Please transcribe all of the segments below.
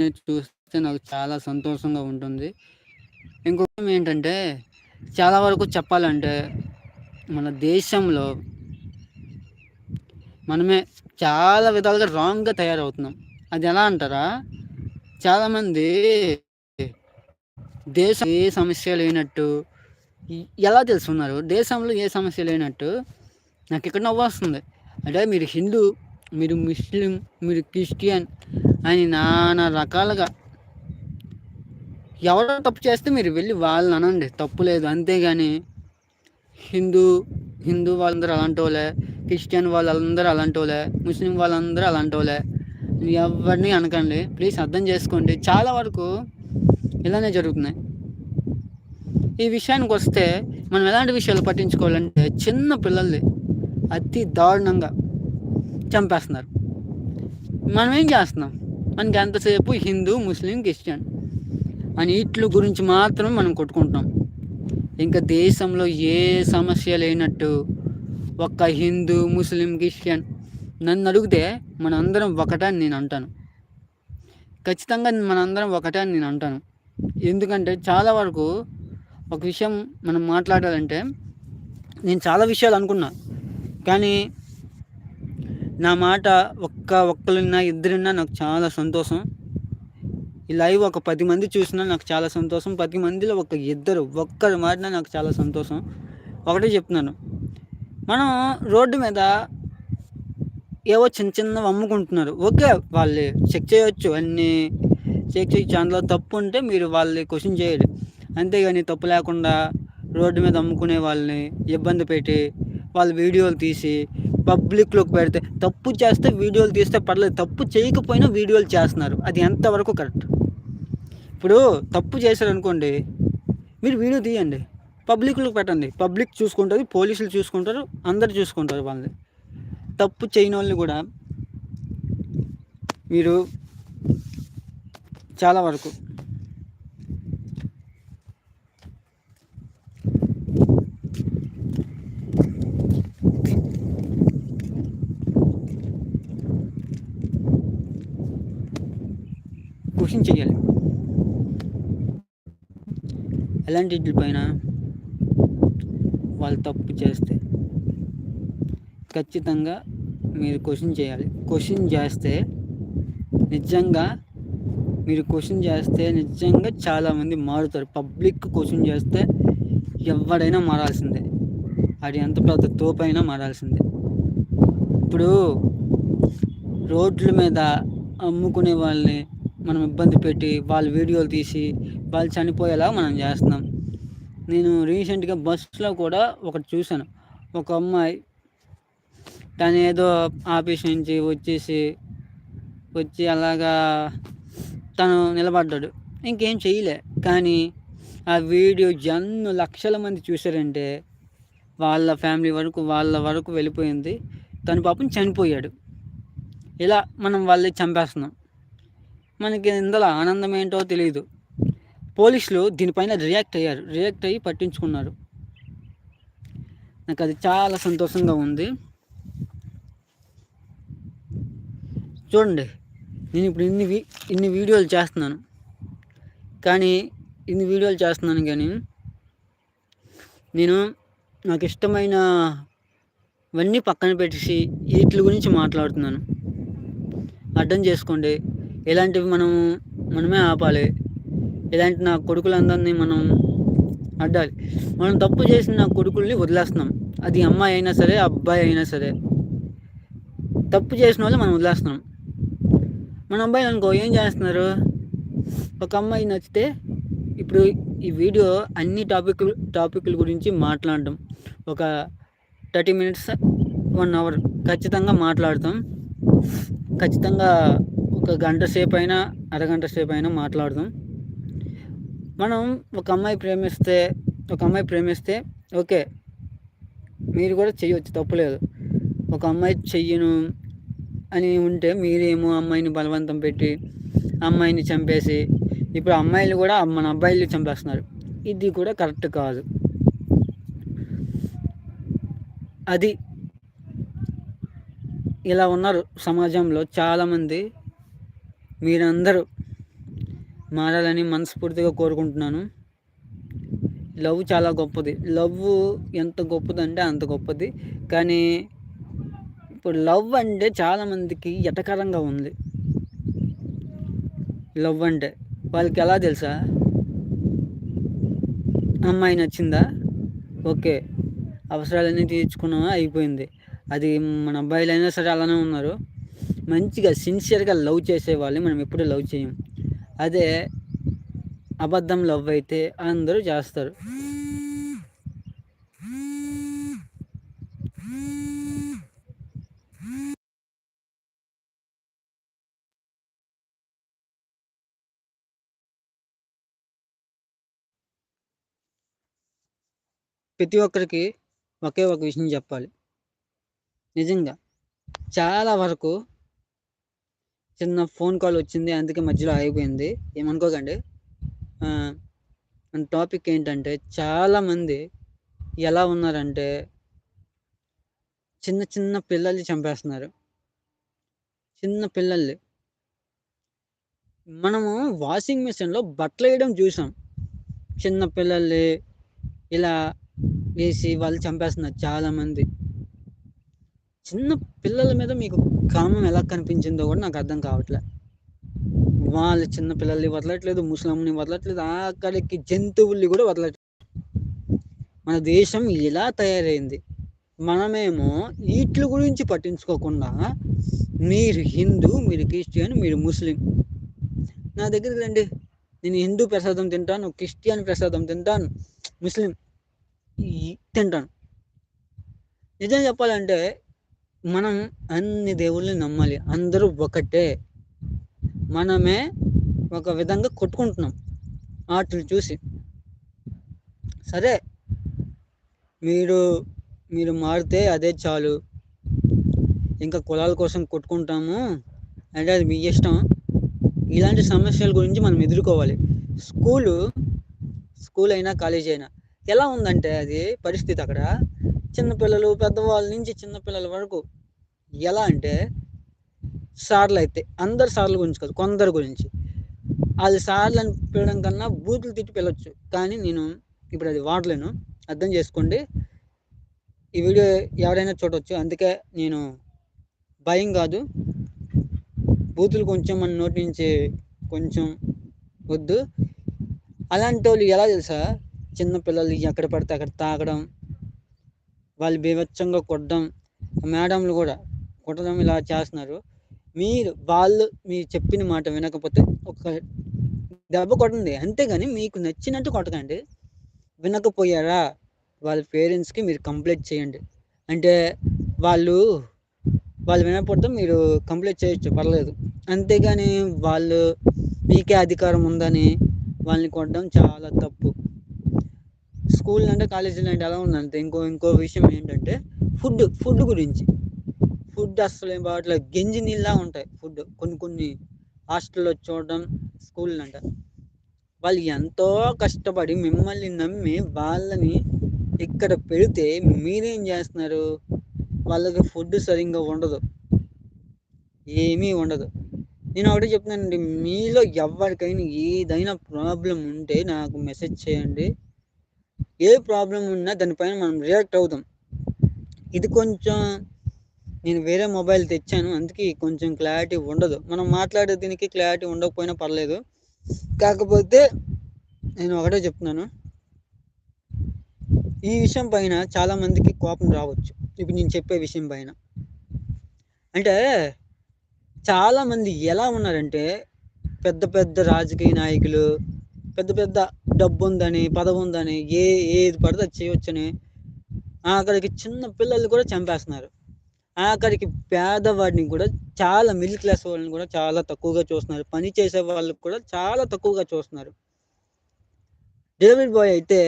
చూస్తే నాకు చాలా సంతోషంగా ఉంటుంది. ఇంకొక ఏంటంటే చాలా వరకు చెప్పాలంటే మన దేశంలో మనమే చాలా విధాలుగా రాంగ్‌గా తయారవుతున్నాం. అది ఎలా అంటారా? చాలామంది దేశం ఏ సమస్య లేనట్టు ఎలా తెలుసుకున్నారు? దేశంలో ఏ సమస్య లేనట్టు ఇక్కడ వస్తుంది అంటే మీరు హిందూ, మీరు ముస్లిం, మీరు క్రిస్టియన్ అని నానా రకాలుగా ఎవరో తప్పు చేస్తే మీరు వెళ్ళి వాళ్ళని అనండి. తప్పు లేదు. అంతేగాని హిందూ హిందూ వాళ్ళందరూ అలాంటోలే క్రిస్టియన్ వాళ్ళందరూ అలాంటోలే ముస్లిం వాళ్ళందరూ అలాంటోలే ఎవరిని అనకండి. ప్లీజ్ అర్థం చేసుకోండి. చాలా వరకు ఇలానే జరుగుతున్నాయి. ఈ విషయానికి వస్తే మనం ఎలాంటి విషయాలు పట్టించుకోవాలంటే చిన్న పిల్లల్ని అతి దారుణంగా చంపేస్తున్నారు. మనం ఏం చేస్తున్నాం? మనకి ఎంతసేపు హిందూ ముస్లిం క్రిస్టియన్ అని ఇట్లు గురించి మాత్రమే మనం కొట్టుకుంటున్నాం. ఇంకా దేశంలో ఏ సమస్య లేనట్టు ఒక్క హిందూ ముస్లిం క్రిస్టియన్ నన్ను అడిగితే మనందరం ఒకటని నేను అంటాను. ఖచ్చితంగా మనందరం ఒకటే అని నేను అంటాను. ఎందుకంటే చాలా వరకు ఒక విషయం మనం మాట్లాడాలంటే నేను చాలా విషయాలు అనుకున్నా. కానీ నా మాట ఒక్క ఒక్కరున్నా ఇద్దరున్నా నాకు చాలా సంతోషం. ఈ లైవ్ ఒక పది మంది చూసినా నాకు చాలా సంతోషం. పది మందిలో ఒక ఇద్దరు ఒక్కరు మారినా నాకు చాలా సంతోషం. ఒకటే చెప్తున్నాను. మనం రోడ్డు మీద ఏవో చిన్న చిన్నవి అమ్ముకుంటున్నారు. ఓకే వాళ్ళు చెక్ చేయొచ్చు. అన్నీ చెక్ చేయొచ్చు అందులో తప్పు ఉంటే మీరు వాళ్ళని క్వశ్చన్ చేయాలి. అంతేగాని తప్పు లేకుండా రోడ్డు మీద అమ్ముకునే వాళ్ళని ఇబ్బంది పెట్టి వాళ్ళ వీడియోలు తీసి పబ్లిక్లోకి పెడితే తప్పు చేస్తే వీడియోలు తీస్తే పర్లేదు తప్పు చేయకపోయినా వీడియోలు చేస్తున్నారు. అది ఎంతవరకు కరెక్ట్? ఇప్పుడు తప్పు చేశారు అనుకోండి మీరు వీడియో తీయండి పబ్లిక్లోకి పెట్టండి. పబ్లిక్ చూసుకుంటుంది పోలీసులు చూసుకుంటారు అందరు చూసుకుంటారు వాళ్ళని. తప్పు చేయని వాళ్ళని కూడా మీరు చాలా వరకు క్వశ్చన్ చేయాలి ఎలాంటి పైన వాళ్ళు తప్పు చేస్తే ఖచ్చితంగా మీరు క్వశ్చన్ చేయాలి. క్వశ్చన్ చేస్తే నిజంగా మీరు క్వశ్చన్ చేస్తే నిజంగా చాలామంది మారుతారు. పబ్లిక్ క్వశ్చన్ చేస్తే ఎవడైనా మారాల్సిందే. అది ఎంత పెద్ద తోపైనా మారాల్సిందే. ఇప్పుడు రోడ్ల మీద అమ్ముకునే వాళ్ళని మనం ఇబ్బంది పెట్టి వాళ్ళ వీడియోలు తీసి వాళ్ళు చనిపోయేలా మనం చేస్తున్నాం. నేను రీసెంట్గా బస్సులో కూడా ఒకటి చూశాను. ఒక అమ్మాయి తను ఏదో ఆఫీస్ నుంచి వచ్చేసి వచ్చి అలాగా తను నిలబడ్డాడు. ఇంకేం చేయలే కానీ ఆ వీడియో జన్ను లక్షల మంది చూశారంటే వాళ్ళ ఫ్యామిలీ వరకు వాళ్ళ వరకు వెళ్ళిపోయింది. తను పాపం చనిపోయాడు. ఇలా మనం వాళ్ళని చంపేస్తున్నాం. మనకి ఇందులో ఆనందం ఏంటో తెలియదు పోలీసులు దీనిపైన రియాక్ట్ అయ్యారు. రియాక్ట్ అయ్యి పట్టించుకున్నారు. నాకు అది చాలా సంతోషంగా ఉంది. చూడండి నేను ఇప్పుడు ఇన్ని ఇన్ని వీడియోలు చేస్తున్నాను. కానీ ఇన్ని వీడియోలు చేస్తున్నాను కానీ నేను నాకు ఇష్టమైన ఇవన్నీ పక్కన పెట్టేసి వీటి గురించి మాట్లాడుతున్నాను. అర్థం చేసుకోండి. ఇలాంటివి మనం మనమే ఆపాలి. ఇలాంటి నా కొడుకులందరినీ మనం అడ్డాలి. మనం తప్పు చేసిన నా కొడుకుల్ని వదిలేస్తున్నాం. అది అమ్మాయి అయినా సరే అబ్బాయి అయినా సరే. తప్పు చేసిన వాళ్ళు మనం వదిలేస్తున్నాం. మన అబ్బాయిలు అనుకో ఏం చేస్తున్నారు? ఒక అమ్మాయి నచ్చితే ఇప్పుడు ఈ వీడియో అన్ని టాపిక్ టాపిక్ల గురించి మాట్లాడటం ఒక థర్టీ మినిట్స్ వన్ అవర్ ఖచ్చితంగా మాట్లాడతాం. ఖచ్చితంగా ఒక గంట సేపు అయినా అరగంట సేపు అయినా మాట్లాడదాం. మనం ఒక అమ్మాయి ప్రేమిస్తే ఒక అమ్మాయి ప్రేమిస్తే ఓకే మీరు కూడా చెయ్యొచ్చు తప్పులేదు ఒక అమ్మాయి చెయ్యను అని ఉంటే మీరేమో అమ్మాయిని బలవంతం పెట్టి అమ్మాయిని చంపేసి ఇప్పుడు అమ్మాయిలు కూడా మన అబ్బాయిలు చంపేస్తున్నారు. ఇది కూడా కరెక్ట్ కాదు. అది ఇలా ఉన్నారు సమాజంలో చాలామంది మీరందరూ మారాలని మనస్ఫూర్తిగా కోరుకుంటున్నాను. లవ్ చాలా గొప్పది. లవ్ ఎంత గొప్పదంటే అంత గొప్పది. కానీ ఇప్పుడు లవ్ అంటే చాలామందికి ఎటకరంగా ఉంది. లవ్ అంటే వాళ్ళకి ఎలా తెలుసా? అమ్మాయి నచ్చిందా? ఓకే. అవసరాలన్నీ తీర్చుకున్నామా అయిపోయింది. అది మన అబ్బాయిలు అయినా సరే అలానే ఉన్నారు. మంచిగా సిన్సియర్గా లవ్ చేసే వాళ్ళని మనం ఎప్పుడూ లవ్ చేయం అదే అబద్ధం లవ్ అయితే అందరూ చేస్తారు. ప్రతి ఒక్కరికి ఒకే ఒక విషయం చెప్పాలి. నిజంగా చాలా వరకు చిన్న ఫోన్ కాల్ వచ్చింది అందుకే మధ్యలో ఆగిపోయింది. ఏమనుకోకండి. మన టాపిక్ ఏంటంటే చాలామంది ఎలా ఉన్నారంటే చిన్న చిన్న పిల్లల్ని చంపేస్తున్నారు. చిన్న పిల్లల్ని. మనము వాషింగ్ మిషన్లో బట్టలు వేయడం చూసాం. చిన్న పిల్లల్ని ఇలా వేసి వాళ్ళు చంపేస్తున్నారు చాలామంది. చిన్న పిల్లల మీద మీకు కామం ఎలా కనిపించిందో కూడా నాకు అర్థం కావట్లే. వాళ్ళు చిన్న పిల్లల్ని వదలట్లేదు ముస్లింని వదలట్లేదు అక్కడికి జంతువుల్ని కూడా వదలట్లేదు. మన దేశం ఇలా తయారైంది. మనమేమో వీటి గురించి పట్టించుకోకుండా మీరు హిందూ మీరు క్రిస్టియన్ మీరు ముస్లిం. నా దగ్గరికి రండి. నేను హిందూ ప్రసాదం తింటాను క్రిస్టియన్ ప్రసాదం తింటాను ముస్లిం తింటాను. నిజం చెప్పాలంటే మనం అన్ని దేవుళ్ళని నమ్మాలి. అందరూ ఒకటే. మనమే ఒక విధంగా కొట్టుకుంటున్నాం. వాటిని చూసి. సరే. మీరు మీరు మారితే అదే చాలు. ఇంకా కులాల కోసం కొట్టుకుంటాము. అంటే అది మీ ఇష్టం. ఇలాంటి సమస్యల గురించి మనం ఎదుర్కోవాలి. స్కూలు స్కూల్ అయినా కాలేజ్ అయినా ఎలా ఉందంటే అది పరిస్థితి అక్కడ? చిన్నపిల్లలు పెద్దవాళ్ళ నుంచి చిన్నపిల్లల వరకు ఎలా అంటే సార్లు అయితే అందరు సార్లు గురించి కాదు కొందరు గురించి. అది సార్లు అని పిలవడం కన్నా బూతులు తిట్టి పిలవచ్చు కానీ నేను ఇప్పుడు అది వాడలేను. అర్థం చేసుకోండి. ఈ వీడియో ఎవరైనా చూడవచ్చు అందుకే నేను భయం కాదు. బూతులు కొంచెం మన నోటి నుంచి కొంచెం వద్దు. అలాంటి వాళ్ళు ఎలా తెలుసా? చిన్నపిల్లలు ఎక్కడ పడితే అక్కడ తాగడం వాళ్ళు బీభత్సంగా కొట్టడం మేడంలు కూడా కొట్టడం ఇలా చేస్తున్నారు. మీరు వాళ్ళు మీరు చెప్పిన మాట వినకపోతే ఒక దెబ్బ కొట్టండి. అంతేగాని మీకు నచ్చినట్టు కొట్టకండి. వినకపోయారా? వాళ్ళ పేరెంట్స్కి మీరు కంప్లైంట్ చేయండి. అంటే వాళ్ళు వాళ్ళు వినకపోతే మీరు కంప్లైంట్ చేయొచ్చు పర్లేదు. అంతేగాని వాళ్ళు మీకే అధికారం ఉందని వాళ్ళని కొట్టడం చాలా తప్పు. స్కూల్ అంటే కాలేజీలు అంటే ఎలా ఉందంటే ఇంకో ఇంకో విషయం ఏంటంటే ఫుడ్ ఫుడ్ గురించి. ఫుడ్ అసలు ఏం బాగట్లేదు గంజి నీళ్ళ ఉంటాయి ఫుడ్. కొన్ని కొన్ని హాస్టల్లో చూడడం స్కూల్ అంట. వాళ్ళు ఎంతో కష్టపడి మిమ్మల్ని నమ్మి వాళ్ళని ఇక్కడ పెడితే మీరేం చేస్తున్నారు? వాళ్ళకి ఫుడ్ సరిగ్గా ఉండదు. ఏమీ ఉండదు. నేను ఒకటి చెప్తున్నానండి. మీలో ఎవరికైనా ఏదైనా ప్రాబ్లం ఉంటే నాకు మెసేజ్ చేయండి. ఏ ప్రాబ్లం ఉన్నా దానిపైన మనం రియాక్ట్ అవుదాం. ఇది కొంచెం నేను వేరే మొబైల్ తెచ్చాను అందుకే కొంచెం క్లారిటీ ఉండదు. మనం మాట్లాడే దీనికి క్లారిటీ ఉండకపోయినా పర్లేదు. కాకపోతే నేను ఒకటే చెప్తున్నాను. ఈ విషయం పైన చాలామందికి కోపం రావచ్చు. ఇప్పుడు నేను చెప్పే విషయం పైన. అంటే చాలామంది ఎలా ఉన్నారంటే పెద్ద పెద్ద రాజకీయ నాయకులు పెద్ద పెద్ద డబ్బు ఉందని పదవి ఉందని ఏ ఏది పడితే చేయవచ్చని ఆఖరికి చిన్న పిల్లలు కూడా చంపేస్తున్నారు. ఆఖరికి పేదవాడిని కూడా చాలా మిడిల్ క్లాస్ వాళ్ళని కూడా చాలా తక్కువగా చూస్తున్నారు. పని చేసే వాళ్ళకి కూడా చాలా తక్కువగా చూస్తున్నారు. డెలివరీ బాయ్ అయితే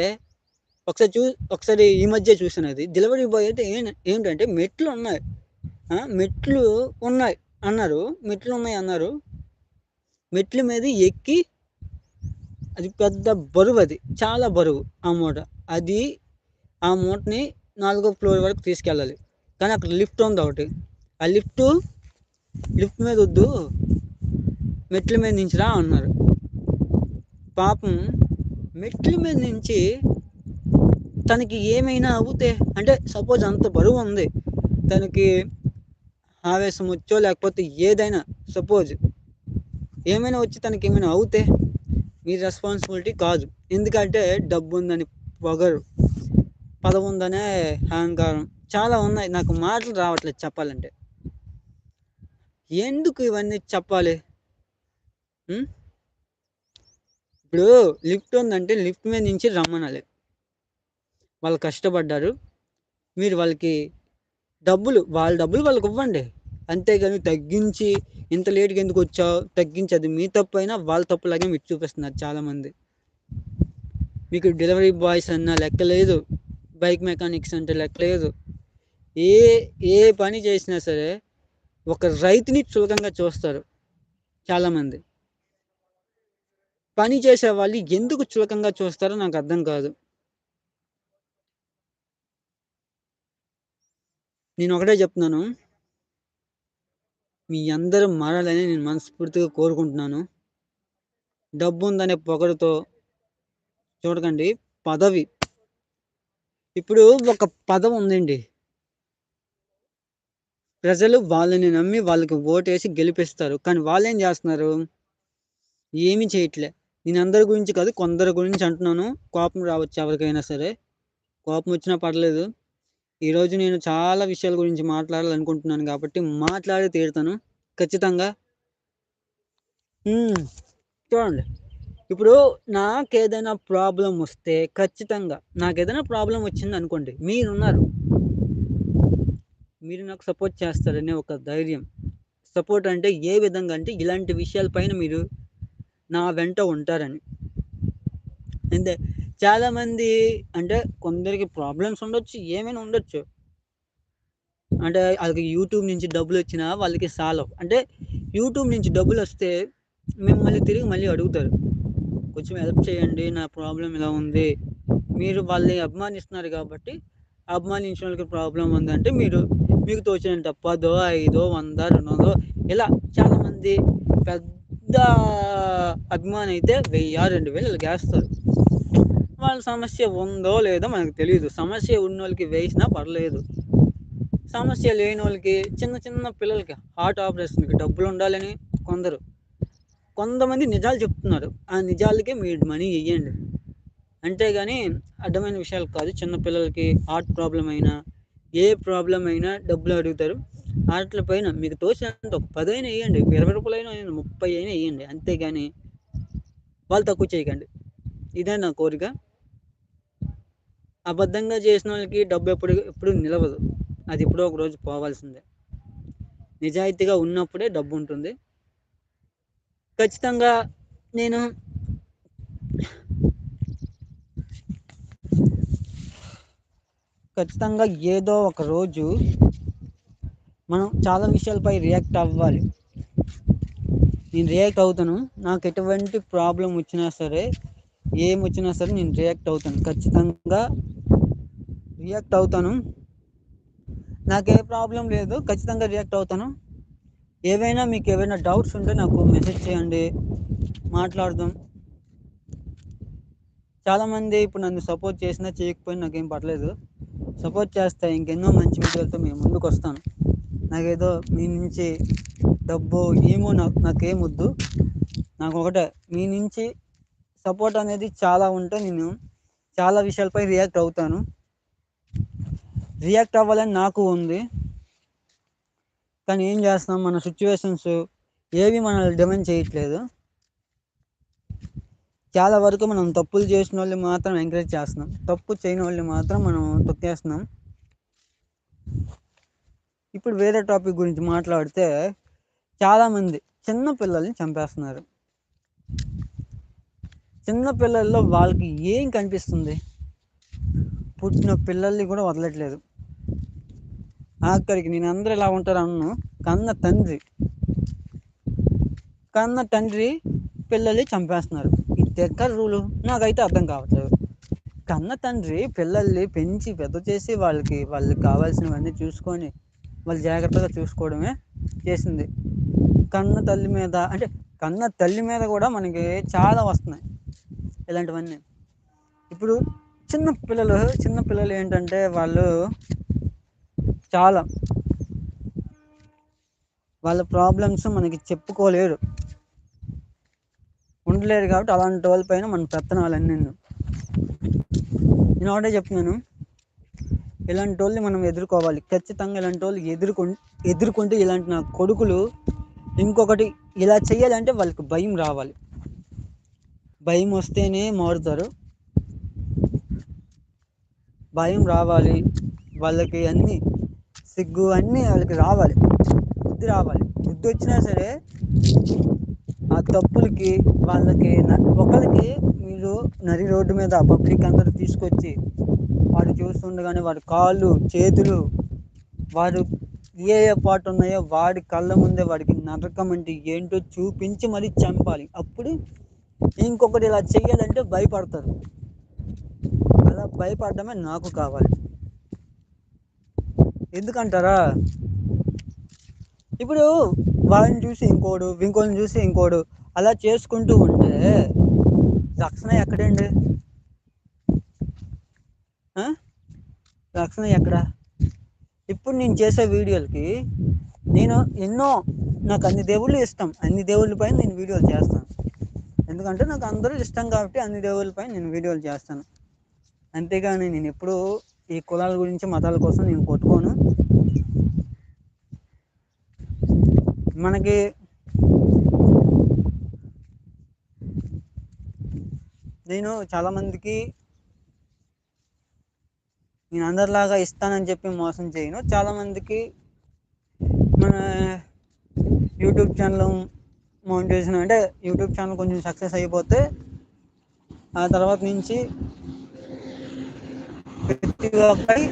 ఒకసారి చూ ఒకసారి ఈ మధ్య చూసినది. డెలివరీ బాయ్ అయితే ఏంటంటే మెట్లు ఉన్నాయి. మెట్లు ఉన్నాయి అన్నారు. మెట్లు ఉన్నాయి అన్నారు. మెట్ల మీద ఎక్కి అది పెద్ద బరువు అది. చాలా బరువు ఆ మూట. అది ఆ మూటని నాలుగో ఫ్లోర్ వరకు తీసుకెళ్ళాలి. కానీ అక్కడ లిఫ్ట్ ఉంది ఒకటి. ఆ లిఫ్ట్ లిఫ్ట్ మీద వద్దు. మెట్ల మీద నుంచి రా అన్నారు. పాపం మెట్ల మీద నుంచి తనకి ఏమైనా అవుతే అంటే సపోజ్ అంత బరువు ఉంది తనకి ఆవేశం వచ్చో లేకపోతే ఏదైనా సపోజ్ ఏమైనా వచ్చి తనకి ఏమైనా అవుతే మీ రెస్పాన్సిబిలిటీ కాదు. ఎందుకంటే డబ్బు ఉందని పొగరు పదవి ఉందనే అహంకారం చాలా ఉన్నాయి. నాకు మాటలు రావట్లేదు చెప్పాలంటే. ఎందుకు ఇవన్నీ చెప్పాలి? ఇప్పుడు లిఫ్ట్ ఉందంటే లిఫ్ట్ మీద నుంచి రమ్మనాలి. వాళ్ళు కష్టపడ్డారు. మీరు వాళ్ళకి డబ్బులు వాళ్ళ డబ్బులు వాళ్ళకి ఇవ్వండి. అంతేగాని తగ్గించి ఇంత లేట్గా ఎందుకు వచ్చావు? తగ్గించి అది మీ తప్పు అయినా వాళ్ళ తప్పులాగే మీకు చూపిస్తున్నారు చాలామంది. మీకు డెలివరీ బాయ్స్ అన్నా లెక్కలేదు బైక్ మెకానిక్స్ అంటే లెక్కలేదు ఏ ఏ పని చేసినా సరే ఒక రైతుని చులకంగా చూస్తారు చాలామంది. పని చేసే వాళ్ళు ఎందుకు చులకంగా చూస్తారో నాకు అర్థం కాదు. నేను ఒకటే చెప్తున్నాను. మీ అందరూ మారాలని నేను మనస్ఫూర్తిగా కోరుకుంటున్నాను. డబ్బు ఉందనే పొగడుతో చూడకండి. పదవి. ఇప్పుడు ఒక పదవి ఉందండి. ప్రజలు వాళ్ళని నమ్మి వాళ్ళకి ఓటేసి గెలిపిస్తారు. కానీ వాళ్ళు ఏం చేస్తున్నారు? ఏమీ చేయట్లే. నేను అందరి గురించి కాదు కొందరి గురించి అంటున్నాను. కోపం రావచ్చు ఎవరికైనా సరే. కోపం వచ్చినా పర్లేదు. ఈరోజు నేను చాలా విషయాల గురించి మాట్లాడాలనుకుంటున్నాను కాబట్టి మాట్లాడి తీరుతాను. ఖచ్చితంగా. చూడండి. ఇప్పుడు నాకు ఏదైనా ప్రాబ్లం వస్తే ఖచ్చితంగా నాకు ఏదైనా ప్రాబ్లం వచ్చింది అనుకోండి మీరున్నారు. మీరు నాకు సపోర్ట్ చేస్తారనే ఒక ధైర్యం. సపోర్ట్ అంటే ఏ విధంగా అంటే ఇలాంటి విషయాలపైన మీరు నా వెంట ఉంటారని. అంతే చాలామంది అంటే కొందరికి ప్రాబ్లమ్స్ ఉండొచ్చు ఏమైనా ఉండొచ్చు. అంటే వాళ్ళకి యూట్యూబ్ నుంచి డబ్బులు వచ్చినా వాళ్ళకి సాలవ్. అంటే యూట్యూబ్ నుంచి డబ్బులు వస్తే మిమ్మల్ని తిరిగి మళ్ళీ అడుగుతారు. కొంచెం హెల్ప్ చేయండి నా ప్రాబ్లం ఇలా ఉంది. మీరు వాళ్ళని అభిమానిస్తున్నారు కాబట్టి అభిమానించిన వాళ్ళకి ప్రాబ్లం ఉందంటే మీరు మీకు తోచినంత పదో ఐదో వంద రెండు వందలు ఇలా చాలామంది పెద్ద అభిమాని అయితే వెయ్యి రెండు వేలు ఇలా గేస్తారు వాళ్ళ సమస్య ఉందో లేదో మనకు తెలియదు సమస్య ఉన్న వాళ్ళకి వేసినా పర్లేదు. సమస్య లేని వాళ్ళకి చిన్న చిన్న పిల్లలకి హార్ట్ ఆపరేషన్కి డబ్బులు ఉండాలని కొందరు. కొంతమంది నిజాలు చెప్తున్నారు. ఆ నిజాలకే మీరు మనీ ఇవ్వండి అంతేగాని అడ్డమైన విషయాలు కాదు. చిన్న పిల్లలకి హార్ట్ ప్రాబ్లం అయినా ఏ ప్రాబ్లం అయినా డబ్బులు అడుగుతారు. వాటిపైన మీకు తోచినంత ఒక పది అయినా వేయండి ఇరవై రూపాయలు అయినా వేయండి, ముప్పై అయినా వేయండి అంతేగాని వాళ్ళు తక్కువ చేయకండి. ఇదే నా కోరిక. అబద్ధంగా చేసిన వాళ్ళకి డబ్బు ఎప్పుడు ఎప్పుడు నిలవదు. అది ఎప్పుడో ఒక రోజు పోవాల్సిందే. నిజాయితీగా ఉన్నప్పుడే డబ్బు ఉంటుంది. ఖచ్చితంగా నేను ఖచ్చితంగా ఏదో ఒక రోజు మనం చాలా విషయాలపై రియాక్ట్ అవ్వాలి. నేను రియాక్ట్ అవుతాను. నాకు ఎటువంటి ప్రాబ్లం వచ్చినా సరే ఏం వచ్చినా సరే నేను రియాక్ట్ అవుతాను. ఖచ్చితంగా రియాక్ట్ అవుతాను. నాకు ఏ ప్రాబ్లం లేదు. ఖచ్చితంగా రియాక్ట్ అవుతాను. ఏవైనా మీకు ఏవైనా డౌట్స్ ఉంటే నాకు మెసేజ్ చేయండి. మాట్లాడదాం. చాలామంది ఇప్పుడు నన్ను సపోర్ట్ చేసినా చేయకపోయినా నాకేం పర్లేదు. సపోర్ట్ చేస్తా ఇంకెన్నో మంచి వీడియోలతో మేము ముందుకు వస్తాను. నాకేదో మీ నుంచి డబ్బు ఏమో నాకు నాకేం వద్దు. నాకు ఒకటే మీ నుంచి సపోర్ట్ అనేది చాలా ఉంటే నేను చాలా విషయాలపై రియాక్ట్ అవుతాను. రియాక్ట్ అవ్వాలని నాకు ఉంది. కానీ ఏం చేస్తున్నాం? మన సిచ్యువేషన్స్ ఏవి మనల్ని డిమాండ్ చేయట్లేదు. చాలా వరకు మనం తప్పులు చేసిన వాళ్ళు మాత్రం ఎంకరేజ్ చేస్తున్నాం. తప్పు చేయని వాళ్ళు మాత్రం మనం తొక్కేస్తున్నాం. ఇప్పుడు వేరే టాపిక్ గురించి మాట్లాడితే చాలామంది చిన్న పిల్లల్ని చంపేస్తున్నారు. చిన్న పిల్లల్లో వాళ్ళకి ఏం కనిపిస్తుంది? పుట్టిన పిల్లల్ని కూడా వదలట్లేదు. ఆఖరికి నేను అందరూ ఎలా ఉంటారన్ను కన్న తండ్రి. కన్న తండ్రి పిల్లల్ని చంపేస్తున్నారు. ఇది ఎక్కడ రూలు నాకైతే అర్థం కావట్లేదు. కన్న తండ్రి పిల్లల్ని పెంచి పెద్ద చేసి వాళ్ళకి వాళ్ళకి కావాల్సినవన్నీ చూసుకొని వాళ్ళు జాగ్రత్తగా చూసుకోవడమే చేసింది. కన్న తల్లి మీద అంటే కన్న తల్లి మీద కూడా మనకి చాలా వస్తున్నాయి. ఇలాంటివన్నీ. ఇప్పుడు చిన్న పిల్లలు చిన్న పిల్లలు ఏంటంటే వాళ్ళు చాలా వాళ్ళ ప్రాబ్లమ్స్ మనకి చెప్పుకోలేరు. ఉండలేరు కాబట్టి అలాంటి వాళ్ళ పైన మన పెత్తనాలన్నీ నేను. ఒకటే చెప్తున్నాను. ఇలాంటి వాళ్ళని మనం ఎదుర్కోవాలి. ఖచ్చితంగా ఇలాంటి వాళ్ళు ఎదుర్కొ ఎదుర్కొంటే ఇలాంటి నా కొడుకులు ఇంకొకటి ఇలా చేయాలంటే వాళ్ళకి భయం రావాలి. భయం వస్తేనే మారుతారు. భయం రావాలి. వాళ్ళకి అన్నీ సిగ్గు అన్నీ వాళ్ళకి రావాలి. బుద్ధి రావాలి. బుద్ధి వచ్చినా సరే ఆ తప్పులకి వాళ్ళకి ఒకరికి మీరు నరి రోడ్డు మీద పబ్లిక్ అందరూ తీసుకొచ్చి వాడు చూస్తుండగానే వారి కాళ్ళు చేతులు వారు ఏ ఏ పాటు ఉన్నాయో వాడి కళ్ళ ముందే వాడికి నరకం అంటే ఏంటో చూపించి మరీ చంపాలి. అప్పుడు ఇంకొకటి ఇలా చేయాలంటే భయపడతారు. అలా భయపడటమే నాకు కావాలి. ఎందుకంటారా? ఇప్పుడు వాళ్ళని చూసి ఇంకోడు ఇంకోని చూసి ఇంకోడు అలా చేసుకుంటూ ఉంటే రక్షణ ఎక్కడండి? రక్షణ ఎక్కడ? ఇప్పుడు నేను చేసే వీడియోలకి నేను ఎన్నో నాకు అన్ని దేవుళ్ళు ఇష్టం. అన్ని దేవుళ్ళ పైన నేను వీడియోలు చేస్తాను. ఎందుకంటే నాకు అందరూ ఇష్టం కాబట్టి అన్ని దేవులపై నేను వీడియోలు చేస్తాను. అంతేగాని నేను ఎప్పుడు ఈ కులాల గురించి మతాల కోసం నేను కొట్టుకోను. మనకి నేను చాలామందికి నేను అందరిలాగా ఇస్తానని చెప్పి మోసం చేయను. చాలామందికి మన యూట్యూబ్ ఛానల్ మోనిటైజేషన్ అంటే యూట్యూబ్ ఛానల్ కొంచెం సక్సెస్ అయిపోతే ఆ తర్వాత నుంచి ప్రతి ఒక్కరి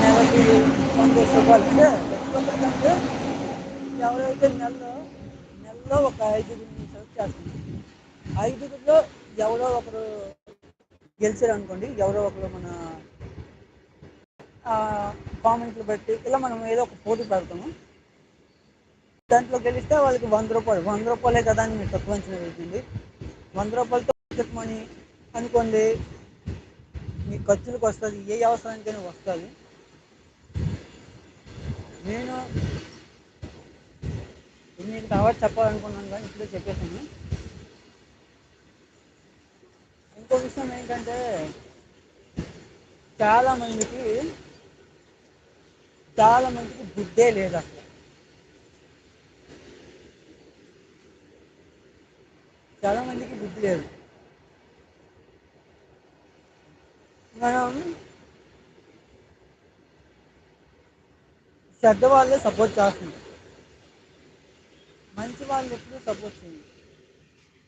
నెలకి వంద రూపాయలు అంటే ప్రతి ఎవరైతే నెలలో నెలలో ఒక ఐదుగురు సెలెక్ట్ చేస్తుంది ఐదుగురిలో ఎవరో ఒకరు గెలిచారు అనుకోండి ఎవరో ఒకరు మన కామెంట్లు పెట్టి ఇలా మనం ఏదో ఒక పోటీ పెడతాము. దాంట్లో గెలిస్తే వాళ్ళకి వంద రూపాయలు వంద రూపాయలే కదా అని మీరు తక్కువ అంచనా వెళ్తుంది వంద రూపాయలతో మనీ అనుకోండి మీ ఖర్చులకు వస్తుంది ఏ అవసరానికైనా వస్తుంది. నేను మీకు తర్వాత చెప్పాలనుకున్నాను కానీ ఇప్పుడే చెప్పేసాను ఇంకో విషయం ఏంటంటే చాలామందికి చాలామందికి బుద్ధే లేదు. అసలు చాలామందికి బుద్ధి లేదు. మనం పెద్ద వాళ్ళే సపోర్ట్ చేస్తుంది. మంచి వాళ్ళు ఎప్పుడు సపోర్ట్ చేయండి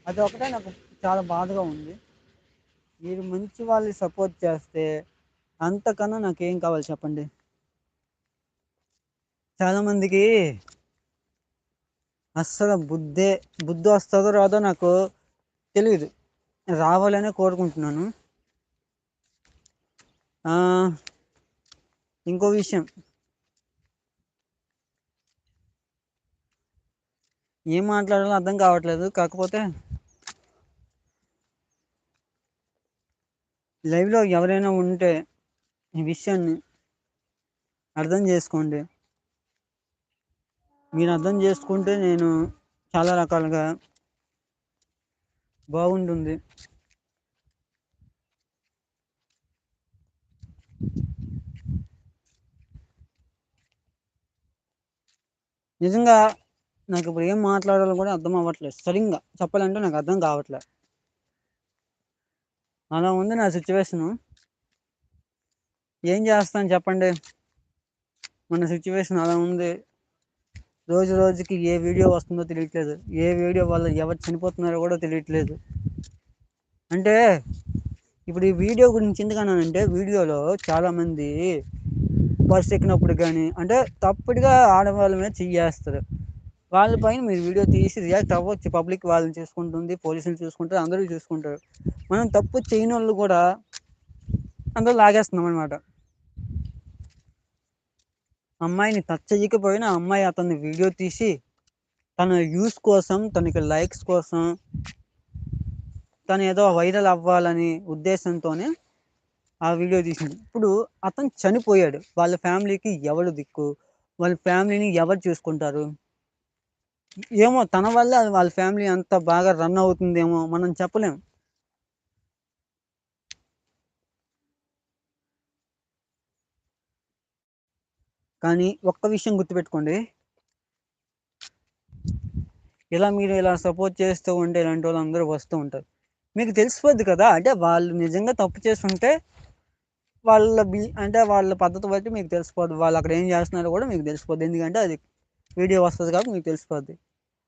అది ఒకటే నాకు చాలా బాధగా ఉంది. మీరు మంచి వాళ్ళని సపోర్ట్ చేస్తే అంతకన్నా నాకేం కావాలి చెప్పండి? చాలామందికి అస్సలు బుద్ధే బుద్ధి వస్తుందో రాదో నాకు తెలియదు రావాలనే కోరుకుంటున్నాను. ఇంకో విషయం. ఏం మాట్లాడాలో అర్థం కావట్లేదు. కాకపోతే లైవ్లో ఎవరైనా ఉంటే ఈ విషయాన్ని అర్థం చేసుకోండి. మీరు అర్థం చేసుకుంటే నేను చాలా రకాలుగా బాగుంటుంది. నిజంగా నాకు ఇప్పుడు ఏం మాట్లాడాలో కూడా అర్థం అవ్వట్లేదు. సరిగ్గా చెప్పాలంటే నాకు అర్థం కావట్లేదు. అలా ఉంది నా సిచ్యువేషను ఏం చేస్తాను చెప్పండి? మన సిచ్యువేషన్ అలా ఉంది. రోజు రోజుకి ఏ వీడియో వస్తుందో తెలియట్లేదు. ఏ వీడియో వల్ల ఎవరు చనిపోతున్నారో కూడా తెలియట్లేదు. అంటే ఇప్పుడు ఈ వీడియో గురించి ఎందుకన్నానంటే వీడియోలో చాలామంది బస్సు ఎక్కినప్పుడు కానీ అంటే తప్పుడుగా ఆడవాళ్ళ మీద చెయ్యేస్తారు. వాళ్ళపైన మీరు వీడియో తీసి రియాక్ట్ అవ్వచ్చు. పబ్లిక్ వాళ్ళని చూసుకుంటుంది పోలీసులు చూసుకుంటారు అందరూ చూసుకుంటారు. మనం తప్పు చేయని వాళ్ళు కూడా అందరూ లాగేస్తున్నాం అనమాట అమ్మాయిని టచ్ చేయకపోయినా అమ్మాయి అతన్ని వీడియో తీసి తన యూస్ కోసం తనకి లైక్స్ కోసం తను ఏదో వైరల్ అవ్వాలని ఉద్దేశంతోనే ఆ వీడియో తీసింది. ఇప్పుడు అతను చనిపోయాడు. వాళ్ళ ఫ్యామిలీకి ఎవరు దిక్కు? వాళ్ళ ఫ్యామిలీని ఎవరు చూసుకుంటారు? ఏమో తన వల్ల వాళ్ళ ఫ్యామిలీ అంత బాగా రన్ అవుతుందేమో మనం చెప్పలేం. కానీ ఒక్క విషయం గుర్తుపెట్టుకోండి. ఇలా మీరు ఇలా సపోర్ట్ చేస్తూ ఉంటే ఇలాంటి వాళ్ళు అందరూ వస్తూ ఉంటారు. మీకు తెలిసిపోద్ది కదా అంటే వాళ్ళు నిజంగా తప్పు చేస్తుంటే వాళ్ళ బి అంటే వాళ్ళ పద్ధతి బట్టి మీకు తెలిసిపోద్ది. వాళ్ళు అక్కడ ఏం చేస్తున్నారో కూడా మీకు తెలిసిపోద్ది. ఎందుకంటే అది వీడియో వస్తుంది కాబట్టి మీకు తెలిసిపోద్ది.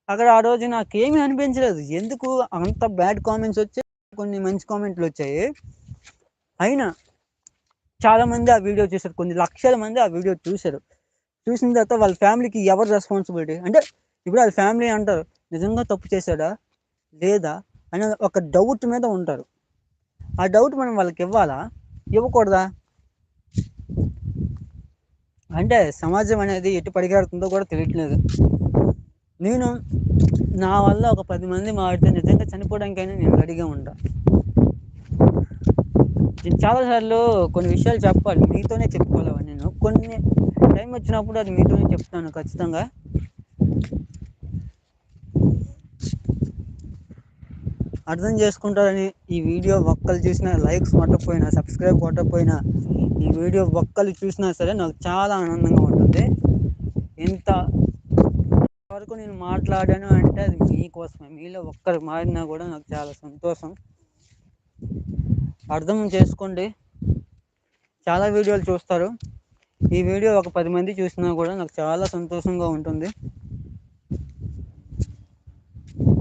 అక్కడ ఆ రోజు నాకు అనిపించలేదు. ఎందుకు అంత బ్యాడ్ కామెంట్స్ వచ్చాయి కొన్ని మంచి కామెంట్లు వచ్చాయి. అయినా చాలామంది ఆ వీడియో చూశారు. కొన్ని లక్షల మంది ఆ వీడియో చూశారు. చూసిన తర్వాత వాళ్ళ ఫ్యామిలీకి ఎవరు రెస్పాన్సిబిలిటీ అంటే ఇప్పుడు వాళ్ళ ఫ్యామిలీ అంటారు నిజంగా తప్పు చేశాడా? లేదా? అని ఒక డౌట్ మీద ఉంటారు. ఆ డౌట్ మనం వాళ్ళకి ఇవ్వాలా? ఇవ్వకూడదా? అంటే సమాజం అనేది ఎటు పరిగెడుతుందో కూడా తెలియట్లేదు. నేను నా వల్ల ఒక పది మంది మారితే నిజంగా చనిపోవడానికైనా నేను రెడీగా ఉంటాను నేను చాలాసార్లు కొన్ని విషయాలు చెప్పాలి మీతోనే చెప్పుకోవాలి నేను కొన్ని టైం వచ్చినప్పుడు అది మీతోనే చెప్తాను ఖచ్చితంగా. అర్థం చేసుకుంటారని ఈ వీడియో ఒక్కలు చూసినా లైక్స్ కొట్టకపోయినా సబ్స్క్రైబ్ కొట్టకపోయినా ఈ వీడియో ఒక్కలు చూసినా సరే నాకు చాలా ఆనందంగా ఉంటుంది. ఎంత వరకు నేను మాట్లాడాను అంటే అది మీకోసమే. మీలో ఒక్కరు మారినా కూడా నాకు చాలా సంతోషం. అర్థం చేసుకోండి. చాలా వీడియోలు చూస్తారు. ఈ వీడియో ఒక పది మంది చూసినా కూడా నాకు చాలా సంతోషంగా ఉంటుంది.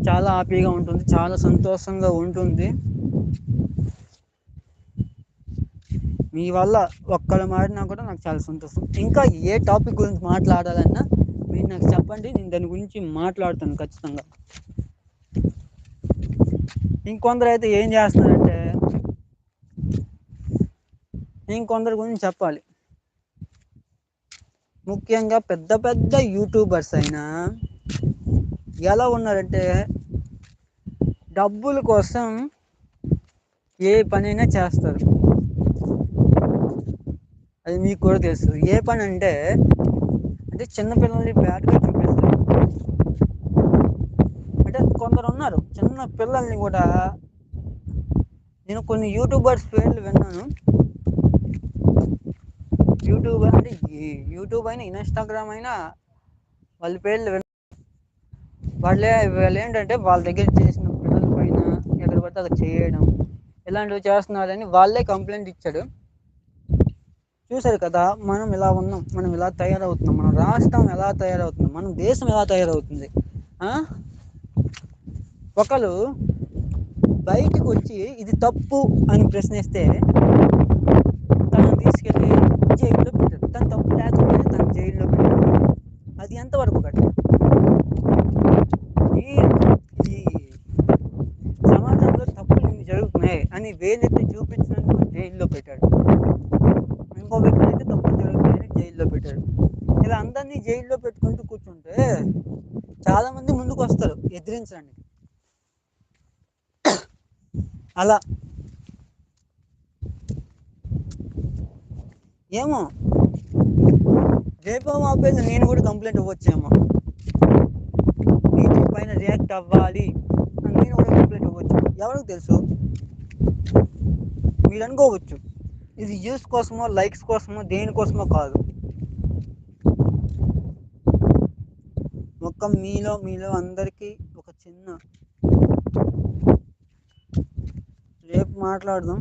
చాలా హ్యాపీగా ఉంటుంది. చాలా సంతోషంగా ఉంటుంది. మీ వల్ల ఒక్కరు మారినా కూడా నాకు చాలా సంతోషం. ఇంకా ఏ టాపిక్ గురించి మాట్లాడాలన్నా మీరు నాకు చెప్పండి. నేను దాని గురించి మాట్లాడతాను ఖచ్చితంగా. ఇంకొందరు అయితే ఏం చేస్తున్నారంటే ఇంకొందరి గురించి చెప్పాలి. ముఖ్యంగా పెద్ద పెద్ద యూట్యూబర్స్ అయినా ఎలా ఉన్నారంటే డబ్బుల కోసం ఏ పనైనా చేస్తారు. అది మీకు కూడా తెలుసు. ఏ పని అంటే అంటే చిన్నపిల్లల్ని బ్యాడ్గా చూపిస్తారు అంటే కొందరు ఉన్నారు చిన్న పిల్లల్ని కూడా నేను కొన్ని యూట్యూబర్స్ పేర్లు విన్నాను. యూట్యూబ్ అంటే యూట్యూబ్ అయినా ఇన్స్టాగ్రామ్ అయినా వాళ్ళ పేర్లు విన్నా వాళ్ళే వాళ్ళు ఏంటంటే వాళ్ళ దగ్గర చేసిన పిల్లల పైన ఎక్కడ పడితే అది చేయడం ఇలాంటివి చేస్తున్నారని వాళ్ళే కంప్లైంట్ ఇచ్చాడు. చూసారు కదా మనం ఇలా ఉన్నాం మనం ఇలా తయారవుతున్నాం మన రాష్ట్రం ఎలా తయారవుతుంది మన దేశం ఎలా తయారవుతుంది ఒకరు బయటికి వచ్చి ఇది తప్పు అని ప్రశ్నిస్తే తను తీసుకెళ్ళి జైల్లో పెట్టారు. తను తప్పు లేకపోతే తను జైల్లో పెట్టారు. అది ఎంతవరకు కట్ట ఈ సమాజంలో తప్పులు జరుగుతున్నాయి అని వేలైతే చూపించినందుకు జైల్లో పెట్టాడు. ఇంకో వ్యక్తి అయితే తప్పులు జరుగుతున్నాయని జైల్లో పెట్టాడు. ఇలా అందరినీ జైల్లో పెట్టుకుంటూ కూర్చుంటే చాలామంది ముందుకు వస్తారు ఎదిరించడానికి. అలా. ఏమో? రేపో మాపేది నేను కూడా కంప్లైంట్ ఇవ్వచ్చేమో. వీటి పైన రియాక్ట్ అవ్వాలి నేను కూడా కంప్లైంట్ ఇవ్వచ్చు. ఎవరికి తెలుసు? మీరు అనుకోవచ్చు. ఇది యూస్ కోసమో లైక్స్ కోసమో దేనికోసమో కాదు. ఒక్క మీలో మీలో అందరికీ ఒక చిన్న రేపు మాట్లాడదాం.